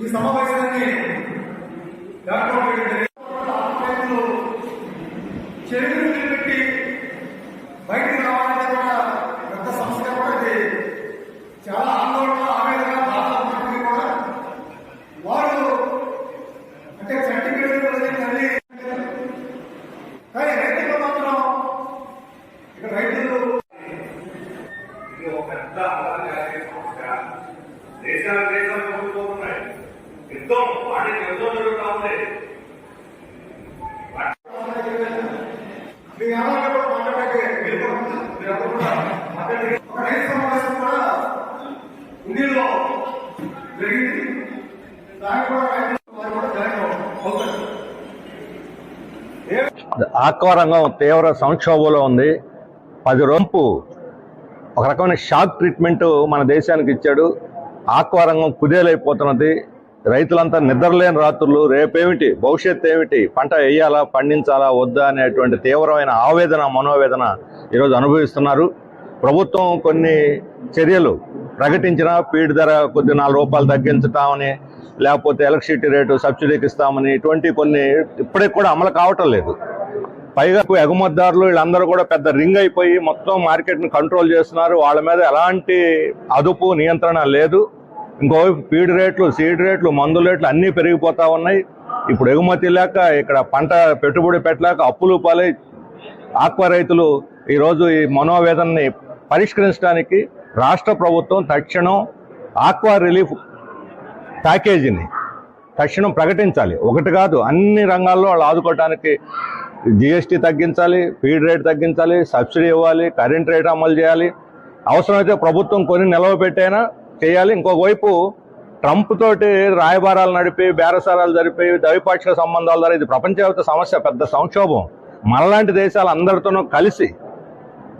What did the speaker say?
ఈ సమావేశాన్ని రైతులు చెరువులు నిలబెట్టి బయటకు రావాలంటే కూడా పెద్ద సమస్య కూడా చాలా ఆందోళన ఆవేదన బాధపడుతుంది కూడా. వారు అంటే సర్టిఫికేట్ తల్లి కానీ రైతులు మాత్రం ఇక్కడ రైతులు ఇది ఒక పెద్ద దేశానికి సమస్య దేశాలు దేశాలు కొట్టుకుపోతున్నాయి యుద్ధం వాటి యుద్ధం జరుగుతూ ఉంది. మీ ఎవరైనా కూడా మాట్లాడడానికి వెళ్ళిపోతుంది మీరు ఎవరు కూడా మాట్లాడి ఒక రైతు సమావేశం కూడా ఉండిలో జరిగింది. దానికి కూడా రైతులు వారు కూడా జాయిన్ అవుతారు ఆక్వా రంగం తీవ్ర సంక్షోభంలో ఉంది. పది రొంపు ఒక రకమైన షాక్ ట్రీట్మెంట్ మన దేశానికి ఇచ్చాడు. ఆక్వా రంగం కుదేలైపోతున్నది. రైతులంతా నిద్రలేని రాత్రులు. రేపేమిటి? భవిష్యత్తు ఏమిటి? పంట వేయాలా పండించాలా వద్దా అనేటువంటి తీవ్రమైన ఆవేదన మనోవేదన ఈరోజు అనుభవిస్తున్నారు. ప్రభుత్వం కొన్ని చర్యలు ప్రకటించిన పీడి ధర కొద్ది నాలుగు రూపాయలు తగ్గించటామని లేకపోతే ఎలక్ట్రిసిటీ రేటు సబ్సిడీకి ఇస్తామని ఇటువంటి కొన్ని ఇప్పటికి కూడా అమలు కావటం లేదు. పైగా ఎగుమతిదారులు వీళ్ళందరూ కూడా పెద్ద రింగ్ అయిపోయి మొత్తం మార్కెట్ని కంట్రోల్ చేస్తున్నారు. వాళ్ళ మీద ఎలాంటి అదుపు నియంత్రణ లేదు. ఇంకోవైపు ఫీడ్ రేట్లు సీడ్ రేట్లు మందుల రేట్లు అన్నీ పెరిగిపోతా ఉన్నాయి. ఇప్పుడు ఎగుమతి లేక ఇక్కడ పంట పెట్టుబడి పెట్టలేక అప్పులు పాలై ఆక్వా రైతులు ఈరోజు ఈ మనోవేదనని పరిష్కరించడానికి రాష్ట్ర ప్రభుత్వం తక్షణం ఆక్వా రిలీఫ్ ప్యాకేజీని తక్షణం ప్రకటించాలి. ఒకటి కాదు అన్ని రంగాల్లో వాళ్ళు ఆదుకోవడానికి జిఎస్టీ తగ్గించాలి ఫీడ్ రేట్ తగ్గించాలి సబ్సిడీ ఇవ్వాలి కరెంట్ రేట్ అమలు చేయాలి. అవసరమైతే ప్రభుత్వం కొన్ని నిలవ పెట్టైనా చేయాలి. ఇంకొక వైపు ట్రంప్ తోటి రాయబారాలు నడిపి బేరసారాలు జరిపి ద్వైపాక్షిక సంబంధాల ద్వారా ఇది ప్రపంచవ్యాప్త సమస్య పెద్ద సంక్షోభం. మనలాంటి దేశాలు అందరితోనూ కలిసి